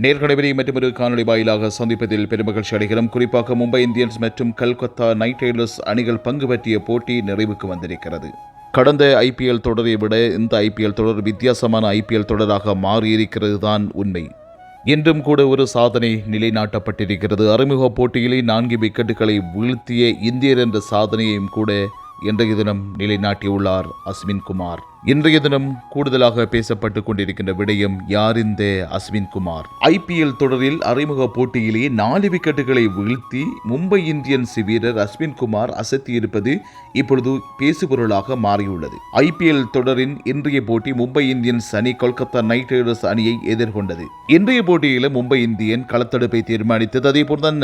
நேர்கணவரி மற்றும் ஒரு காணொலி வாயிலாக சந்திப்பதில் பெருமகிழ்ச்சி அடைகிறோம். குறிப்பாக மும்பை இந்தியன்ஸ் மற்றும் கல்கத்தா நைட் ரைடர்ஸ் அணிகள் பங்கு பற்றிய போட்டி நிறைவுக்கு வந்திருக்கிறது. கடந்த ஐபிஎல் தொடரை விட இந்த ஐபிஎல் தொடர் வித்தியாசமான ஐபிஎல் தொடராக மாறியிருக்கிறது தான் உண்மை. இன்றும் கூட ஒரு சாதனை நிலைநாட்டப்பட்டிருக்கிறது. அறிமுக போட்டியிலே நான்கு விக்கெட்டுகளை வீழ்த்திய இந்தியர் என்ற சாதனையையும் கூட இன்றைய தினம் நிலைநாட்டியுள்ளார் அஸ்வின் குமார். இன்றைய தினம் கூடுதலாக பேசப்பட்டு கொண்டிருக்கின்ற விடயம் யார் இந்த அஸ்வின் குமார். ஐபிஎல் தொடரில் அறிமுக போட்டியிலேயே நாலு விக்கெட்டுகளை வீழ்த்தி மும்பை இந்தியன்ஸ் வீரர் அஸ்வின் குமார் அசத்தியிருப்பது இப்பொழுது பேசுபொருளாக மாறியுள்ளது. ஐபிஎல் தொடரின் இன்றைய போட்டி மும்பை இந்தியன்ஸ் அணி கொல்கத்தா நைட் ரைடர்ஸ் அணியை எதிர்கொண்டது. இன்றைய போட்டியில் மும்பை இந்தியன் களத்தடுப்பை தீர்மானித்தது. அதே போல்தான்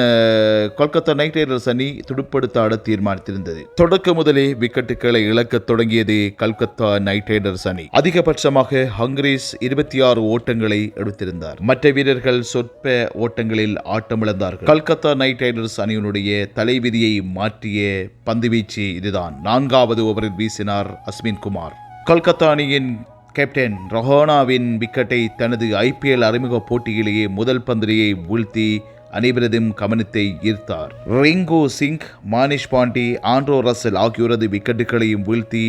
கொல்கத்தா நைட் ரைடர்ஸ் அணி துடுப்படுத்த ஆட தீர்மானித்திருந்தது. தொடக்க முதலே விக்கெட்டுகளை இழக்கத் தொடங்கியது கல்கத்தா நைட் ரைடர்ஸ் அணி. அதிகபட்சமாக ஹங்கரீஸ் இருபத்தி ஆறு ஓட்டங்களை எடுத்திருந்தார். மற்ற வீரர்கள் சொற்ப ஓட்டங்களில் ஆட்டமிழந்தார்கள். கல்கத்தா நைட் ரைடர்ஸ் அணியினுடைய தலைவிதியை மாற்றிய பந்துவீச்சு இதுதான். நான்காவது ஓவரில் வீசினார் அஸ்மின் குமார். கல்கத்தா அணியின் கேப்டன் ரஹோனாவின் விக்கெட்டை தனது ஐபிஎல் அறிமுக போட்டியிலேயே முதல் பந்திரியை வீழ்த்தி அனைவரதும் கவனத்தை ஈர்த்தார். ரிங்கோ சிங் மானிஷ் பாண்டி ஆண்ட்ரோ ரசல் ஆகியோரது விக்கெட்டுகளையும் வீழ்த்தி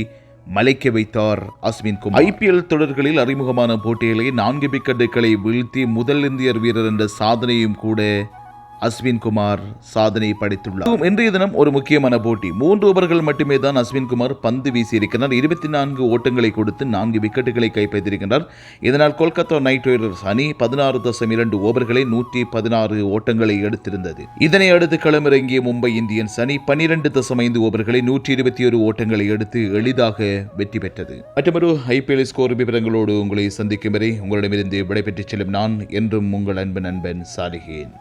மலைக்க வைத்தார் அஸ்வின் குமார். ஐபிஎல் தொடர்களில் அறிமுகமான போட்டியிலே நான்கு விக்கெட்டுகளை வீழ்த்தி முதல் இந்தியர் வீரர் என்ற சாதனையும் கூட அஸ்வின் குமார் சாதனை படைத்துள்ளார். இன்றைய தினம் ஒரு முக்கியமான போட்டி. மூன்று ஓவர்கள் மட்டுமே தான் அஸ்வின் குமார் பந்து வீசியிருக்கிறார். இருபத்தி நான்கு ஓட்டங்களை கொடுத்து நான்கு விக்கெட்டுகளை கைப்பற்றியிருக்கிறார். இதனால் கொல்கத்தா நைட் ரைடர்ஸ் அணி பதினாறு தசம் இரண்டு ஓவர்களை நூற்றி பதினாறு ஓட்டங்களை எடுத்திருந்தது. இதனை அடுத்து களமிறங்கிய மும்பை இந்தியன்ஸ் அணி பன்னிரண்டு தசம் ஐந்து ஓவர்களை நூற்றி இருபத்தி ஒரு ஓட்டங்களை எடுத்து எளிதாக வெற்றி பெற்றது. மற்றொரு ஐபிஎல் ஸ்கோர் விவரங்களோடு உங்களை சந்திக்கும் வரை உங்களிடமிருந்து விடைபெற்றுச் செல்லும் நான் என்றும் உங்கள் அன்பு நண்பன் சாலிகேன்